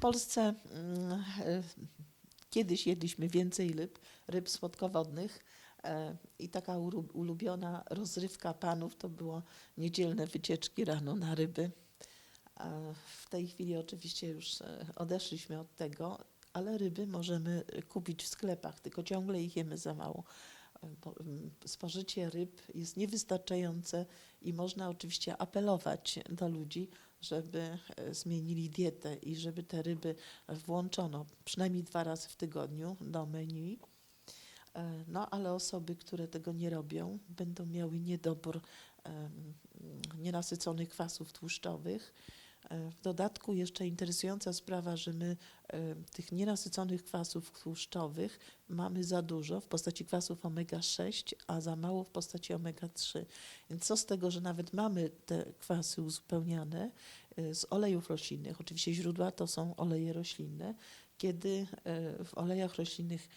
Polsce mm, kiedyś jedliśmy więcej ryb, ryb słodkowodnych e, i taka ulubiona rozrywka panów to było niedzielne wycieczki rano na ryby. W tej chwili oczywiście już e, odeszliśmy od tego, ale ryby możemy kupić w sklepach, tylko ciągle ich jemy za mało. Mm, Spożycie ryb jest niewystarczające i można oczywiście apelować do ludzi, żeby e, zmienili dietę i żeby te ryby włączono przynajmniej dwa razy w tygodniu do menu. E, No ale osoby, które tego nie robią, będą miały niedobór nienasyconych kwasów tłuszczowych. E, W dodatku jeszcze interesująca sprawa, że my e, tych nienasyconych kwasów tłuszczowych mamy za dużo w postaci kwasów omega-6, a za mało w postaci omega-3. Więc co z tego, że nawet mamy te kwasy uzupełniane e, z olejów roślinnych, oczywiście źródła to są oleje roślinne, kiedy w olejach roślinnych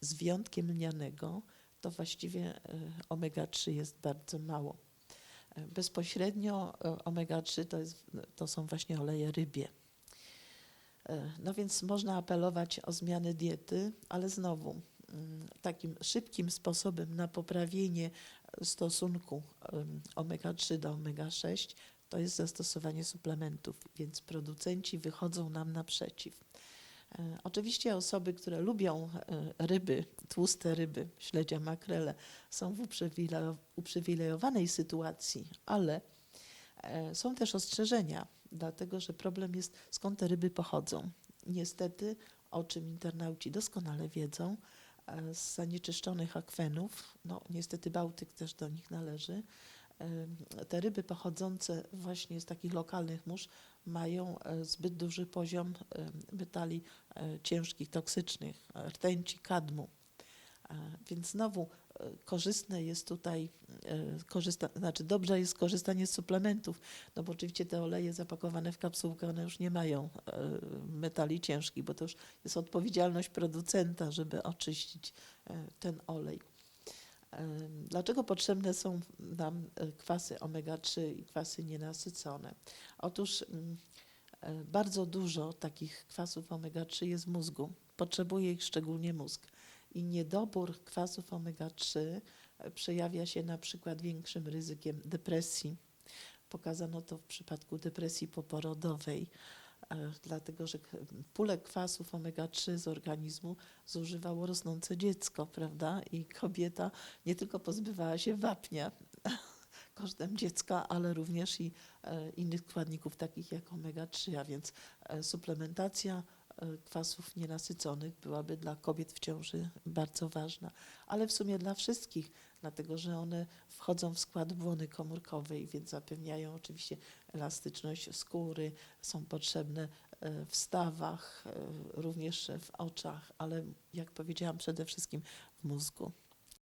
z wyjątkiem lnianego, to właściwie e, omega-3 jest bardzo mało. Bezpośrednio e, omega-3 to, jest, to są właśnie oleje rybie. E, No więc można apelować o zmianę diety, ale znowu mm, takim szybkim sposobem na poprawienie stosunku em, omega-3 do omega-6 to jest zastosowanie suplementów, więc producenci wychodzą nam naprzeciw. E, Oczywiście osoby, które lubią e, ryby, tłuste ryby, śledzia, makrele, są w uprzywile- uprzywilejowanej sytuacji, ale e, są też ostrzeżenia, dlatego że problem jest, skąd te ryby pochodzą. Niestety, o czym internauci doskonale wiedzą, z zanieczyszczonych akwenów, no niestety Bałtyk też do nich należy, te ryby pochodzące właśnie z takich lokalnych mórz mają e, zbyt duży poziom em, metali e, ciężkich, toksycznych, e, rtęci, kadmu. E, Więc znowu e, korzystne jest tutaj, e, korzysta, znaczy dobrze jest korzystanie z suplementów, no bo oczywiście te oleje zapakowane w kapsułkę, one już nie mają e, metali ciężkich, bo to już jest odpowiedzialność producenta, żeby oczyścić e, ten olej. Dlaczego potrzebne są nam e, kwasy omega-3 i kwasy nienasycone? Otóż mm, e, bardzo dużo takich kwasów omega-3 jest w mózgu. Potrzebuje ich szczególnie mózg. I niedobór kwasów omega-3 e, przejawia się na przykład większym ryzykiem depresji. Pokazano to w przypadku depresji poporodowej, dlatego że pulę kwasów omega-3 z organizmu zużywało rosnące dziecko, prawda? I kobieta nie tylko pozbywała się wapnia kosztem dziecka, ale również i e, innych składników takich jak omega-3, a więc e, suplementacja e, kwasów nienasyconych byłaby dla kobiet w ciąży bardzo ważna, ale w sumie dla wszystkich, dlatego że one wchodzą w skład błony komórkowej, więc zapewniają oczywiście elastyczność skóry, są potrzebne e, w stawach, e, również w oczach, ale jak powiedziałam, przede wszystkim w mózgu.